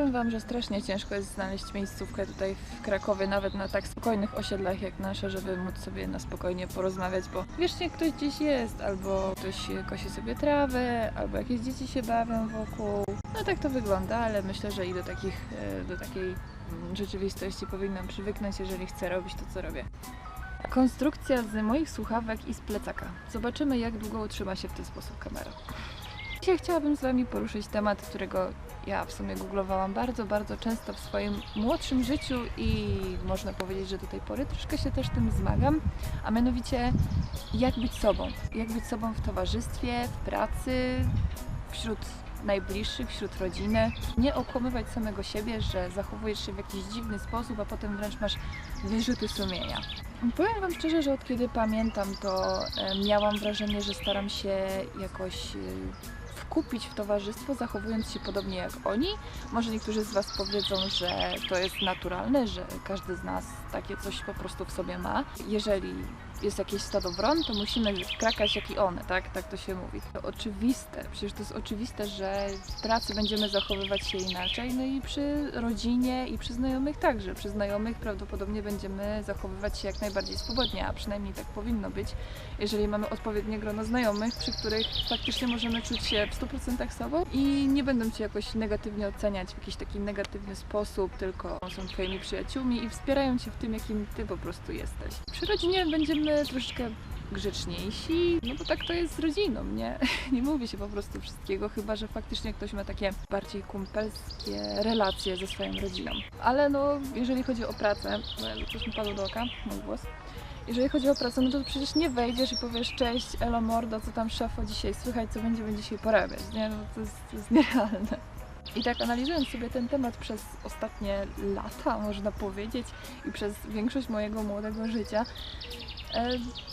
powiem Wam, że strasznie ciężko jest znaleźć miejscówkę tutaj w Krakowie, nawet na tak spokojnych osiedlach jak nasze, żeby móc sobie na spokojnie porozmawiać, bo wiecznie ktoś gdzieś jest, albo ktoś kosi sobie trawę, albo jakieś dzieci się bawią wokół. No tak to wygląda, ale myślę, że i do, takich, e, do takiej rzeczywistości powinnam przywyknąć, jeżeli chcę robić to, co robię. Konstrukcja z moich słuchawek i z plecaka. Zobaczymy, jak długo utrzyma się w ten sposób kamera. Dzisiaj chciałabym z Wami poruszyć temat, którego ja w sumie googlowałam bardzo, bardzo często w swoim młodszym życiu i można powiedzieć, że do tej pory troszkę się też tym zmagam, a mianowicie jak być sobą. Jak być sobą w towarzystwie, w pracy, wśród najbliższych, wśród rodziny. Nie okłamywać samego siebie, że zachowujesz się w jakiś dziwny sposób, a potem wręcz masz wyrzuty sumienia. Powiem Wam szczerze, że od kiedy pamiętam, to e, miałam wrażenie, że staram się jakoś e, wkupić w towarzystwo, zachowując się podobnie jak oni. Może niektórzy z Was powiedzą, że to jest naturalne, że każdy z nas takie coś po prostu w sobie ma. Jeżeli jest jakieś stado wron, to musimy krakać jak i one, tak? Tak to się mówi. To oczywiste, przecież to jest oczywiste, że w pracy będziemy zachowywać się inaczej, no i przy rodzinie i przy znajomych także. Przy znajomych prawdopodobnie będziemy zachowywać się jak najbardziej swobodnie, a przynajmniej tak powinno być, jeżeli mamy odpowiednie grono znajomych, przy których faktycznie możemy czuć się w 100% sobą i nie będą Cię jakoś negatywnie oceniać w jakiś taki negatywny sposób, tylko są Twoimi przyjaciółmi i wspierają Cię w tym, jakim Ty po prostu jesteś. Przy rodzinie będziemy troszeczkę grzeczniejsi, no bo tak to jest z rodziną, nie? Nie mówi się po prostu wszystkiego, chyba że faktycznie ktoś ma takie bardziej kumpelskie relacje ze swoją rodziną. Ale no, jeżeli chodzi o pracę, no, coś mi padło do oka, mój głos. Jeżeli chodzi o pracę, no to przecież nie wejdziesz i powiesz cześć, elo mordo, co tam szefo dzisiaj słychać, co będziemy dzisiaj porabiać, nie? No to jest, to jest nierealne. I tak analizując sobie ten temat przez ostatnie lata, można powiedzieć, i przez większość mojego młodego życia,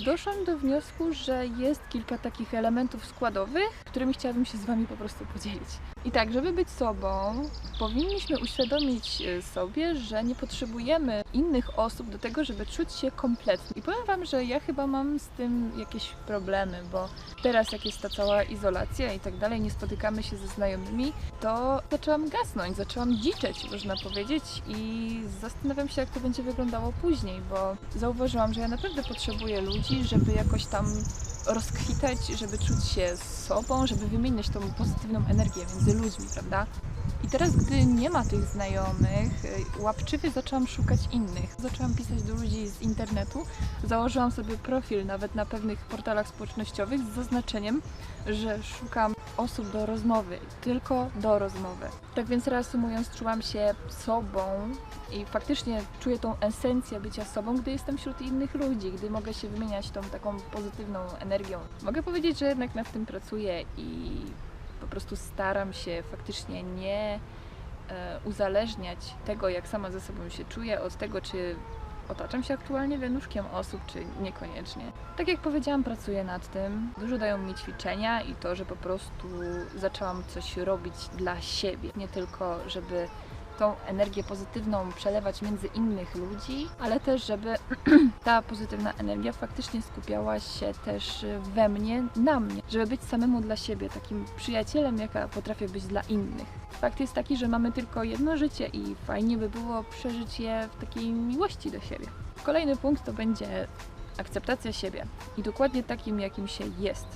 Doszłam do wniosku, że jest kilka takich elementów składowych, którymi chciałabym się z Wami po prostu podzielić. I tak, żeby być sobą, powinniśmy uświadomić e, sobie, że nie potrzebujemy innych osób do tego, żeby czuć się kompletnie. I powiem Wam, że ja chyba mam z tym jakieś problemy, bo teraz jak jest ta cała izolacja i tak dalej, nie spotykamy się ze znajomymi, to zaczęłam gasnąć, zaczęłam dziczeć, można powiedzieć i zastanawiam się, jak to będzie wyglądało później, bo zauważyłam, że ja naprawdę potrzebuję ludzi, żeby jakoś tam rozkwitać, żeby czuć się sobą, żeby wymieniać tą pozytywną energię między ludźmi, prawda? I teraz, gdy nie ma tych znajomych, y, łapczywie zaczęłam szukać innych. Zaczęłam pisać do ludzi z internetu. Założyłam sobie profil nawet na pewnych portalach społecznościowych z zaznaczeniem, że szukam osób do rozmowy, tylko do rozmowy. Tak więc reasumując, czułam się sobą i faktycznie czuję tą esencję bycia sobą, gdy jestem wśród innych ludzi, gdy mogę się wymieniać tą taką pozytywną energią. Mogę powiedzieć, że jednak nad tym pracuję i po prostu staram się faktycznie nie e, uzależniać tego, jak sama ze sobą się czuję, od tego, czy otaczam się aktualnie wianuszkiem osób, czy niekoniecznie. Tak jak powiedziałam, pracuję nad tym. Dużo dają mi ćwiczenia i to, że po prostu zaczęłam coś robić dla siebie. Nie tylko, żeby tą energię pozytywną przelewać między innych ludzi, ale też, żeby ta pozytywna energia faktycznie skupiała się też we mnie, na mnie, żeby być samemu dla siebie, takim przyjacielem, jaka potrafię być dla innych. Fakt jest taki, że mamy tylko jedno życie i fajnie by było przeżyć je w takiej miłości do siebie. Kolejny punkt to będzie akceptacja siebie i dokładnie takim, jakim się jest.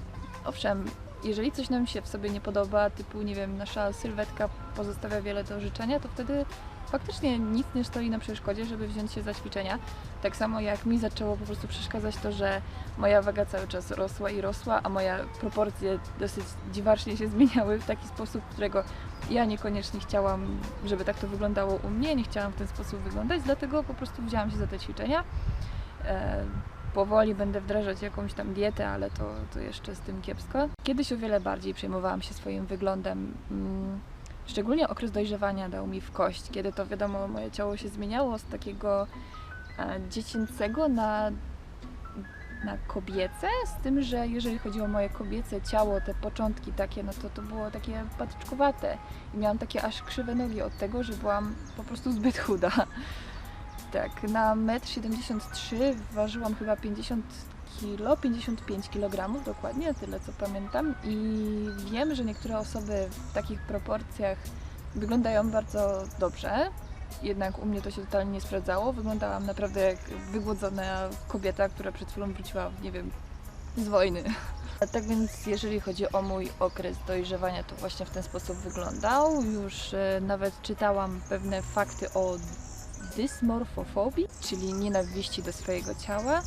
Owszem, jeżeli coś nam się w sobie nie podoba, typu, nie wiem, nasza sylwetka pozostawia wiele do życzenia, to wtedy faktycznie nic nie stoi na przeszkodzie, żeby wziąć się za ćwiczenia. Tak samo jak mi zaczęło po prostu przeszkadzać to, że moja waga cały czas rosła i rosła, a moje proporcje dosyć dziwacznie się zmieniały w taki sposób, którego ja niekoniecznie chciałam, żeby tak to wyglądało u mnie, nie chciałam w ten sposób wyglądać, dlatego po prostu wzięłam się za te ćwiczenia. Powoli będę wdrażać jakąś tam dietę, ale to, to jeszcze z tym kiepsko. Kiedyś o wiele bardziej przejmowałam się swoim wyglądem. Mm, szczególnie okres dojrzewania dał mi w kość, kiedy to wiadomo, moje ciało się zmieniało z takiego e, dziecięcego na, na kobiece, z tym, że jeżeli chodzi o moje kobiece ciało, te początki takie, no to to było takie patyczkowate i miałam takie aż krzywe nogi od tego, że byłam po prostu zbyt chuda. Tak, na 1,73 m ważyłam chyba 50 kg, 55 kg dokładnie, tyle co pamiętam. I wiem, że niektóre osoby w takich proporcjach wyglądają bardzo dobrze. Jednak u mnie to się totalnie nie sprawdzało. Wyglądałam naprawdę jak wygłodzona kobieta, która przed chwilą wróciła, nie wiem, z wojny. Tak więc jeżeli chodzi o mój okres dojrzewania, to właśnie w ten sposób wyglądał. Już e, nawet czytałam pewne fakty o dysmorfofobii, czyli nienawiści do swojego ciała.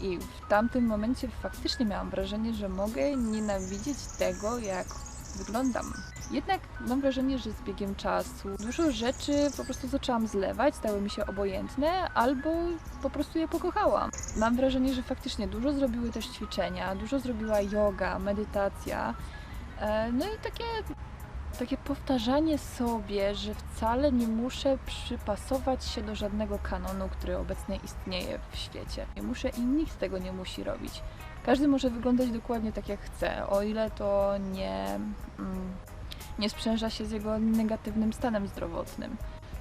I w tamtym momencie faktycznie miałam wrażenie, że mogę nienawidzieć tego, jak wyglądam. Jednak mam wrażenie, że z biegiem czasu dużo rzeczy po prostu zaczęłam zlewać, stały mi się obojętne, albo po prostu je pokochałam. Mam wrażenie, że faktycznie dużo zrobiły też ćwiczenia, dużo zrobiła yoga, medytacja. E, No i takie, takie powtarzanie sobie, że wcale nie muszę przypasować się do żadnego kanonu, który obecnie istnieje w świecie. Nie muszę i nikt tego nie musi robić. Każdy może wyglądać dokładnie tak, jak chce, o ile to nie, mm, nie sprzęża się z jego negatywnym stanem zdrowotnym.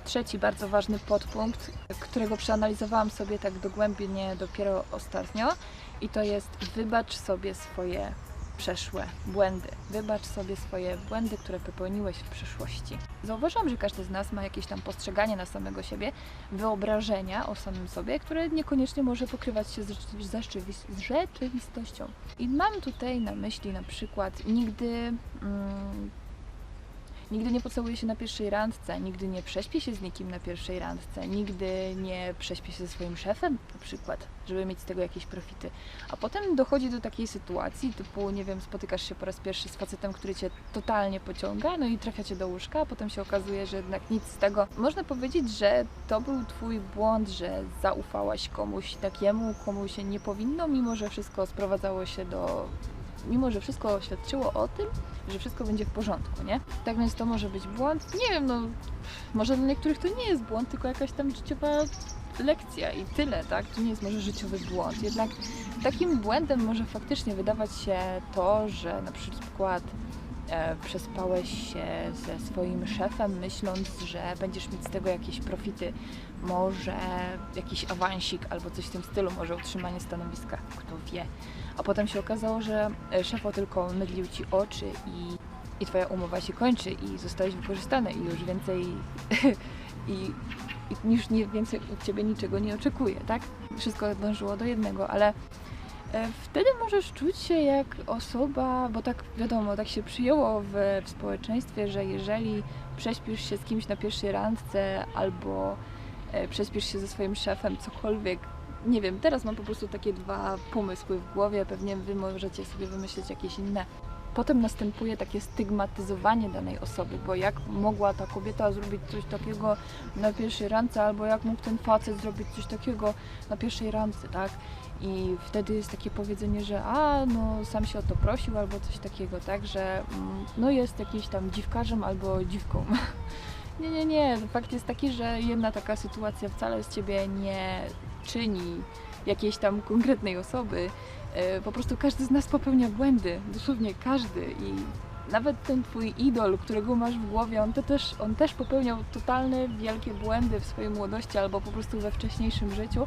Trzeci bardzo ważny podpunkt, którego przeanalizowałam sobie tak dogłębnie dopiero ostatnio, i to jest wybacz sobie swoje przeszłe błędy. Wybacz sobie swoje błędy, które popełniłeś w przeszłości. Zauważyłam, że każdy z nas ma jakieś tam postrzeganie na samego siebie, wyobrażenia o samym sobie, które niekoniecznie może pokrywać się z, rzeczywi- z rzeczywistością. I mam tutaj na myśli na przykład nigdy. Mm, Nigdy nie pocałuję się na pierwszej randce, nigdy nie prześpię się z nikim na pierwszej randce, nigdy nie prześpię się ze swoim szefem na przykład, żeby mieć z tego jakieś profity. A potem dochodzi do takiej sytuacji, typu, nie wiem, spotykasz się po raz pierwszy z facetem, który cię totalnie pociąga, no i trafiacie do łóżka, a potem się okazuje, że jednak nic z tego. Można powiedzieć, że to był twój błąd, że zaufałaś komuś takiemu, komu się nie powinno, mimo że wszystko sprowadzało się do mimo że wszystko świadczyło o tym, że wszystko będzie w porządku, nie? Tak więc to może być błąd. Nie wiem, no może dla niektórych to nie jest błąd, tylko jakaś tam życiowa lekcja i tyle, tak? To nie jest może życiowy błąd. Jednak takim błędem może faktycznie wydawać się to, że na przykład e, przespałeś się ze swoim szefem, myśląc, że będziesz mieć z tego jakieś profity, może jakiś awansik albo coś w tym stylu, może utrzymanie stanowiska, kto wie. A potem się okazało, że e, szefo tylko mydlił ci oczy i, i twoja umowa się kończy i zostałeś wykorzystany i już więcej i, i już nie, więcej od ciebie niczego nie oczekuje, tak? Wszystko dążyło do jednego, ale e, wtedy możesz czuć się jak osoba, bo tak wiadomo, tak się przyjęło w, w społeczeństwie, że jeżeli prześpisz się z kimś na pierwszej randce albo e, prześpisz się ze swoim szefem, cokolwiek, nie wiem, teraz mam po prostu takie dwa pomysły w głowie, pewnie wy możecie sobie wymyślić jakieś inne. Potem następuje takie stygmatyzowanie danej osoby, bo jak mogła ta kobieta zrobić coś takiego na pierwszej randce, albo jak mógł ten facet zrobić coś takiego na pierwszej randce, tak? I wtedy jest takie powiedzenie, że a, no sam się o to prosił, albo coś takiego, tak, że mm, no jest jakiś tam dziwkarzem albo dziwką. Nie, nie, nie. Fakt jest taki, że jedna taka sytuacja wcale z ciebie nie czyni jakiejś tam konkretnej osoby. E, Po prostu każdy z nas popełnia błędy, dosłownie każdy. I nawet ten twój idol, którego masz w głowie, on, to też, on też popełniał totalne wielkie błędy w swojej młodości albo po prostu we wcześniejszym życiu,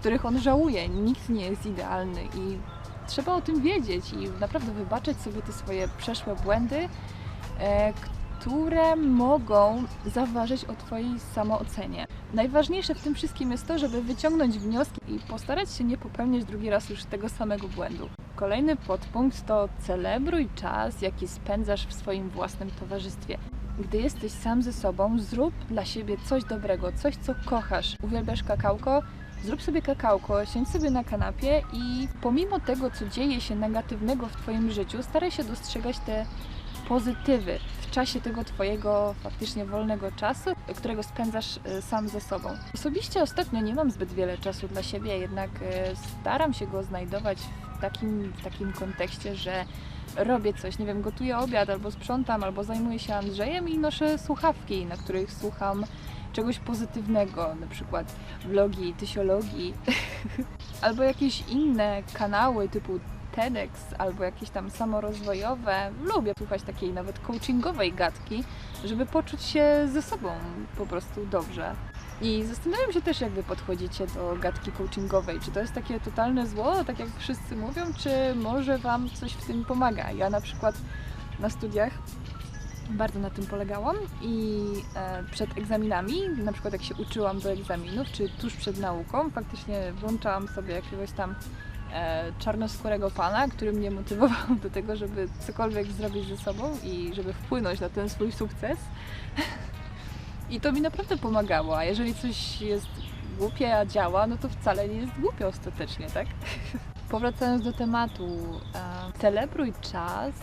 których on żałuje. Nikt nie jest idealny i trzeba o tym wiedzieć i naprawdę wybaczyć sobie te swoje przeszłe błędy, e, które mogą zaważyć o Twojej samoocenie. Najważniejsze w tym wszystkim jest to, żeby wyciągnąć wnioski i postarać się nie popełniać drugi raz już tego samego błędu. Kolejny podpunkt to celebruj czas, jaki spędzasz w swoim własnym towarzystwie. Gdy jesteś sam ze sobą, zrób dla siebie coś dobrego, coś co kochasz. Uwielbiasz kakałko? Zrób sobie kakałko, siedź sobie na kanapie i pomimo tego, co dzieje się negatywnego w Twoim życiu, staraj się dostrzegać te pozytywy w czasie tego Twojego faktycznie wolnego czasu, którego spędzasz e, sam ze sobą. Osobiście ostatnio nie mam zbyt wiele czasu dla siebie, jednak e, staram się go znajdować w takim, w takim kontekście, że robię coś, nie wiem, gotuję obiad, albo sprzątam, albo zajmuję się Andrzejem i noszę słuchawki, na których słucham czegoś pozytywnego, na przykład vlogi, tysiologii, albo jakieś inne kanały typu TEDx albo jakieś tam samorozwojowe. Lubię słuchać takiej nawet coachingowej gadki, żeby poczuć się ze sobą po prostu dobrze. I zastanawiam się też, jak wy podchodzicie do gadki coachingowej. Czy to jest takie totalne zło, tak jak wszyscy mówią, czy może wam coś w tym pomaga? Ja na przykład na studiach Bardzo na tym polegałam i e, przed egzaminami, na przykład jak się uczyłam do egzaminów, czy tuż przed nauką, faktycznie włączałam sobie jakiegoś tam czarnoskórego pana, który mnie motywował do tego, żeby cokolwiek zrobić ze sobą i żeby wpłynąć na ten swój sukces. I to mi naprawdę pomagało, a jeżeli coś jest głupie, a działa, no to wcale nie jest głupie ostatecznie, tak? Powracając do tematu, e, celebruj czas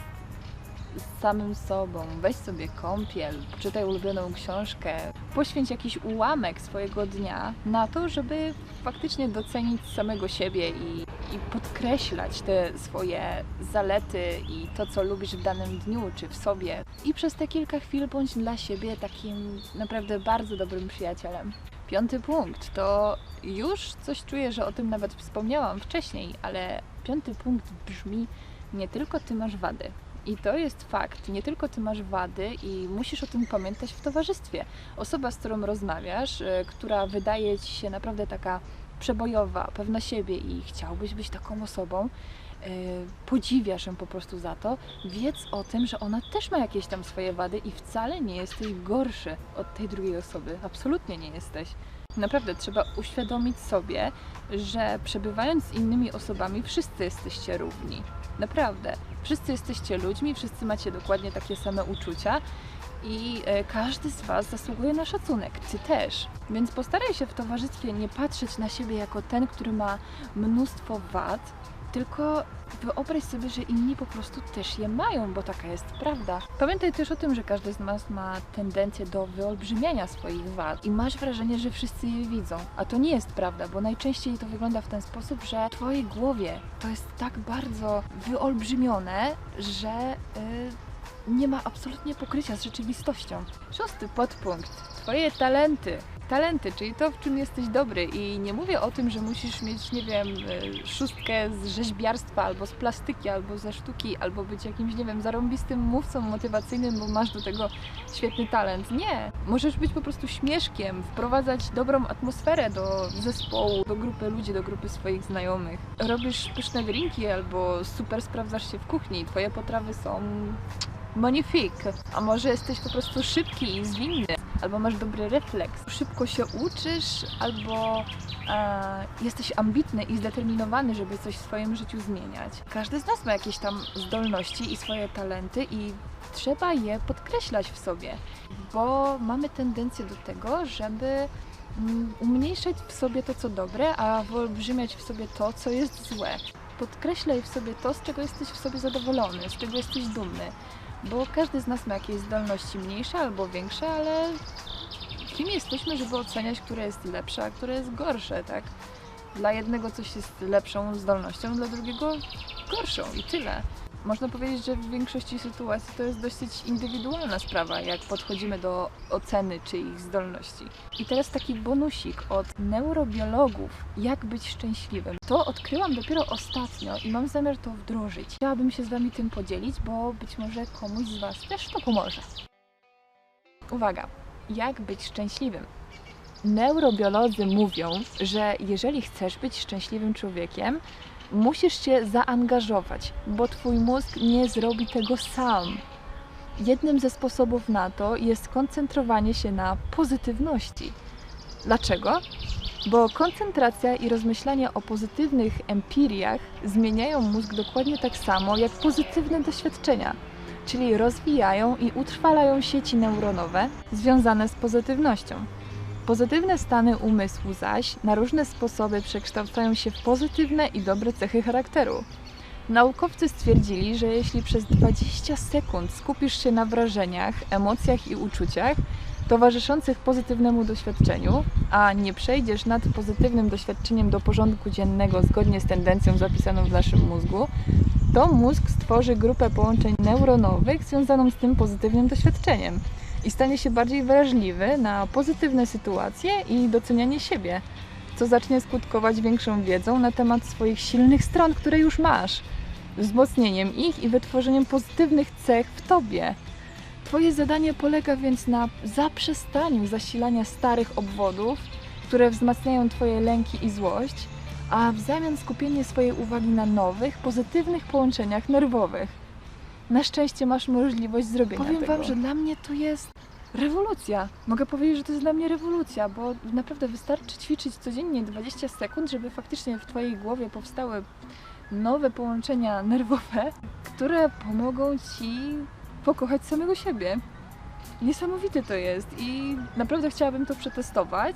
z samym sobą, weź sobie kąpiel, czytaj ulubioną książkę, poświęć jakiś ułamek swojego dnia na to, żeby faktycznie docenić samego siebie i, i podkreślać te swoje zalety i to, co lubisz w danym dniu czy w sobie. I przez te kilka chwil bądź dla siebie takim naprawdę bardzo dobrym przyjacielem. Piąty punkt to już coś czuję, że o tym nawet wspomniałam wcześniej, ale piąty punkt brzmi: nie tylko ty masz wady. I to jest fakt. Nie tylko ty masz wady i musisz o tym pamiętać w towarzystwie. Osoba, z którą rozmawiasz, y, która wydaje ci się naprawdę taka przebojowa, pewna siebie i chciałbyś być taką osobą, y, podziwiasz ją po prostu za to, wiedz o tym, że ona też ma jakieś tam swoje wady i wcale nie jesteś gorszy od tej drugiej osoby. Absolutnie nie jesteś. Naprawdę trzeba uświadomić sobie, że przebywając z innymi osobami, wszyscy jesteście równi. Naprawdę. Wszyscy jesteście ludźmi, wszyscy macie dokładnie takie same uczucia i e, każdy z Was zasługuje na szacunek, Ty też. Więc postaraj się w towarzystwie nie patrzeć na siebie jako ten, który ma mnóstwo wad, tylko wyobraź sobie, że inni po prostu też je mają, bo taka jest prawda. Pamiętaj też o tym, że każdy z nas ma tendencję do wyolbrzymiania swoich wad i masz wrażenie, że wszyscy je widzą. A to nie jest prawda, bo najczęściej to wygląda w ten sposób, że w Twojej głowie to jest tak bardzo wyolbrzymione, że. Yy, nie ma absolutnie pokrycia z rzeczywistością. Szósty podpunkt. Twoje talenty talenty, czyli to, w czym jesteś dobry. I nie mówię o tym, że musisz mieć, nie wiem, e, szóstkę z rzeźbiarstwa, albo z plastyki, albo ze sztuki, albo być jakimś, nie wiem, zarąbistym mówcą motywacyjnym, bo masz do tego świetny talent. Nie. Możesz być po prostu śmieszkiem, wprowadzać dobrą atmosferę do zespołu, do grupy ludzi, do grupy swoich znajomych. Robisz pyszne drinki, albo super sprawdzasz się w kuchni. Twoje potrawy są magnifique. A może jesteś po prostu szybki i zwinny, albo masz dobry refleks. Szybko się uczysz, albo e, jesteś ambitny i zdeterminowany, żeby coś w swoim życiu zmieniać. Każdy z nas ma jakieś tam zdolności i swoje talenty i trzeba je podkreślać w sobie, bo mamy tendencję do tego, żeby mm, umniejszać w sobie to, co dobre, a wyolbrzymiać w sobie to, co jest złe. Podkreślaj w sobie to, z czego jesteś w sobie zadowolony, z czego jesteś dumny bo każdy z nas ma jakieś zdolności mniejsze albo większe, ale kim jesteśmy, żeby oceniać, które jest lepsze, a które jest gorsze, tak? Dla jednego coś jest lepszą zdolnością, dla drugiego gorszą i tyle. Można powiedzieć, że w większości sytuacji to jest dosyć indywidualna sprawa, jak podchodzimy do oceny czyich zdolności. I teraz taki bonusik od neurobiologów, jak być szczęśliwym. To odkryłam dopiero ostatnio i mam zamiar to wdrożyć. Chciałabym się z Wami tym podzielić, bo być może komuś z Was też to pomoże. Uwaga, jak być szczęśliwym? Neurobiolodzy mówią, że jeżeli chcesz być szczęśliwym człowiekiem, musisz się zaangażować, bo Twój mózg nie zrobi tego sam. Jednym ze sposobów na to jest koncentrowanie się na pozytywności. Dlaczego? Bo koncentracja i rozmyślanie o pozytywnych empiriach zmieniają mózg dokładnie tak samo jak pozytywne doświadczenia, czyli rozwijają i utrwalają sieci neuronowe związane z pozytywnością. Pozytywne stany umysłu zaś na różne sposoby przekształcają się w pozytywne i dobre cechy charakteru. Naukowcy stwierdzili, że jeśli przez 20 sekund skupisz się na wrażeniach, emocjach i uczuciach towarzyszących pozytywnemu doświadczeniu, a nie przejdziesz nad pozytywnym doświadczeniem do porządku dziennego zgodnie z tendencją zapisaną w naszym mózgu, to mózg stworzy grupę połączeń neuronowych związaną z tym pozytywnym doświadczeniem i stanie się bardziej wrażliwy na pozytywne sytuacje i docenianie siebie, co zacznie skutkować większą wiedzą na temat swoich silnych stron, które już masz, wzmocnieniem ich i wytworzeniem pozytywnych cech w tobie. Twoje zadanie polega więc na zaprzestaniu zasilania starych obwodów, które wzmacniają Twoje lęki i złość, a w zamian skupienie swojej uwagi na nowych, pozytywnych połączeniach nerwowych na szczęście masz możliwość zrobienia Powiem tego. wam, że dla mnie to jest rewolucja. Mogę powiedzieć, że to jest dla mnie rewolucja, bo naprawdę wystarczy ćwiczyć codziennie 20 sekund, żeby faktycznie w twojej głowie powstały nowe połączenia nerwowe, które pomogą ci pokochać samego siebie. Niesamowite to jest i naprawdę chciałabym to przetestować.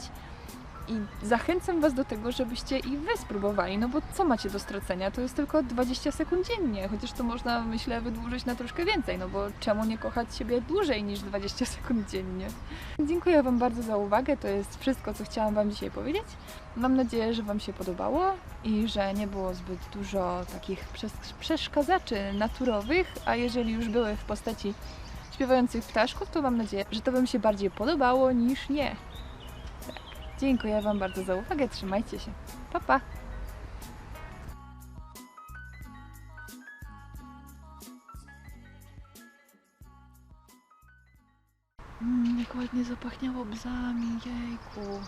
I zachęcam Was do tego, żebyście i Wy spróbowali, no bo co macie do stracenia? To jest tylko 20 sekund dziennie, chociaż to można, myślę, wydłużyć na troszkę więcej, no bo czemu nie kochać siebie dłużej niż 20 sekund dziennie? Dziękuję Wam bardzo za uwagę, to jest wszystko, co chciałam Wam dzisiaj powiedzieć. Mam nadzieję, że Wam się podobało i że nie było zbyt dużo takich przes- przeszkadzaczy naturowych, a jeżeli już były w postaci śpiewających ptaszków, to mam nadzieję, że to Wam się bardziej podobało niż nie. Dziękuję Wam bardzo za uwagę, trzymajcie się. Pa, pa! Mmm, jak ładnie zapachniało bzami, jejku.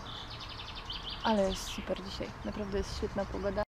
Ale jest super dzisiaj, naprawdę jest świetna pogoda.